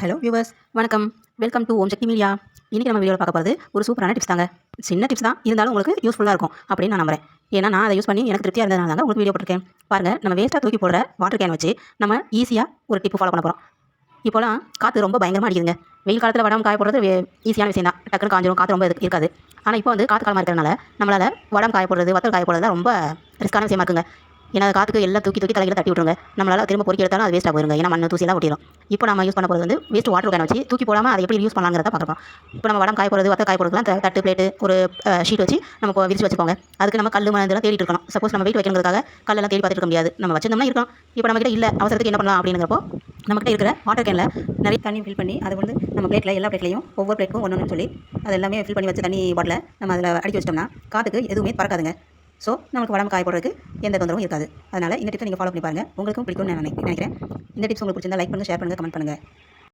Hello viewers வணக்கம். Welcome to Om Sakthi media இன்றைக்கி நம்ம வீடியோவில் பார்க்க போகிறது ஒரு சூப்பரான டிப்ஸ் தாங்க. சின்ன டிப்ஸ் தான். இருந்தாலும் உங்களுக்கு யூஸ்ஃபுல்லாக இருக்கும் அப்படின்னு நான் நம்புறேன். ஏன்னா நான் அதை யூஸ் பண்ணி எனக்கு திருப்தியாக இருந்ததுனால தான் உங்களுக்கு வீடியோ போட்டிருக்கேன். பாருங்கள் நம்ம வேஸ்ட்டாக தூக்கி போடுற வாட்டர் கேன் வச்சு நம்ம ஈஸியாக ஒரு டிப்பு ஃபாலோ பண்ண போகிறோம் இப்போலாம் காற்று ரொம்ப பயங்கரமாக அடிக்குதுங்க. வெயில் காலத்தில் வடம் காய போடுறது ஈஸியான விஷயம் தான் டக்குனு காஞ்சிரும். காற்று ரொம்ப இருக்காது. ஆனால் இப்போ வந்து காற்று காலமாக இருக்கிறனால நம்மளால் வடம் காய போடுறது வத்தல் காய போடுறது ரொம்ப ரிஸ்க்கான விஷயமா இருக்குங்க. ஏன்னா காத்துக்கு காற்றுக்கு எல்லாம் தூக்கி தூக்கி தலையில தட்டி விட்டுருங்க. நம்மளால் திரும்ப பொறுக்கி எடுத்தாலும் அது வேஸ்ட்டாக போயிருங்க. ஏன்னா மண்ணு தூசியெல்லாம் ஒட்டிடும் இப்போ நம்ம யூஸ் பண்ண போகிறது வந்து வேஸ்ட் வாட்டர் கேன் வச்சு தூக்கி போடாமல் அதை எப்படி யூஸ் பண்ணலாங்கிறத பார்க்குறோம் இப்போ நம்ம வடம் காய போகிறது வத்த காய போடுறதுலாம் த- தட்டு பிளேட்டு ஒரு ஷீட் வச்சு நம்ம விரிச்சு வச்சுக்கோங்க. அதுக்கு நம்ம கல் மண் இதெல்லாம் தேடிட்டு இருக்கணும். சப்போஸ் நம்ம வெயிட் வைக்கிறதுக்காக கல்லெல்லாம் தேடி பார்த்துட்டு முடியாது. நம்ம வச்சிருந்தோம்னா இருக்கோம். இப்போ நம்மகிட்ட இல்லை. அவசரத்துக்கு என்ன பண்ணலாம் அப்படிங்கிறப்போ நம்மகிட்ட இருக்கிற வாட்டர் கேனில் நிறைய தண்ணி ஃபில் பண்ணி அதை வந்து நம்ம பிளேட்டில் எல்லா பிளேட்லையும் ஒவ்வொரு பிளேட்க்கும் ஒன்று ஒன்று சொல்லி அது எல்லாமே ஃபில் பண்ணி வச்சு தண்ணி பாட்டில் நம்ம அதில் அடிக்க வச்சிட்டோம்னா காற்றுக்கு எதுவுமே பறக்காதுங்க. ஸோ நமக்கு உடம்பு காய போடுறதுக்கு எந்த தொந்தரவும் இருக்காது. அதனால் இந்த டிப்ஸை நீங்கள் ஃபாலோ பண்ணி பாருங்கள் உங்களுக்கும் பிடிக்கும்னு நான் நினைக்கிறேன். இந்த டிப்ஸ் உங்களுக்கு பிடிச்சிருந்தா லைக் பண்ணுங்கள் ஷேர் பண்ணுங்கள் கமெண்ட் பண்ணுங்கள்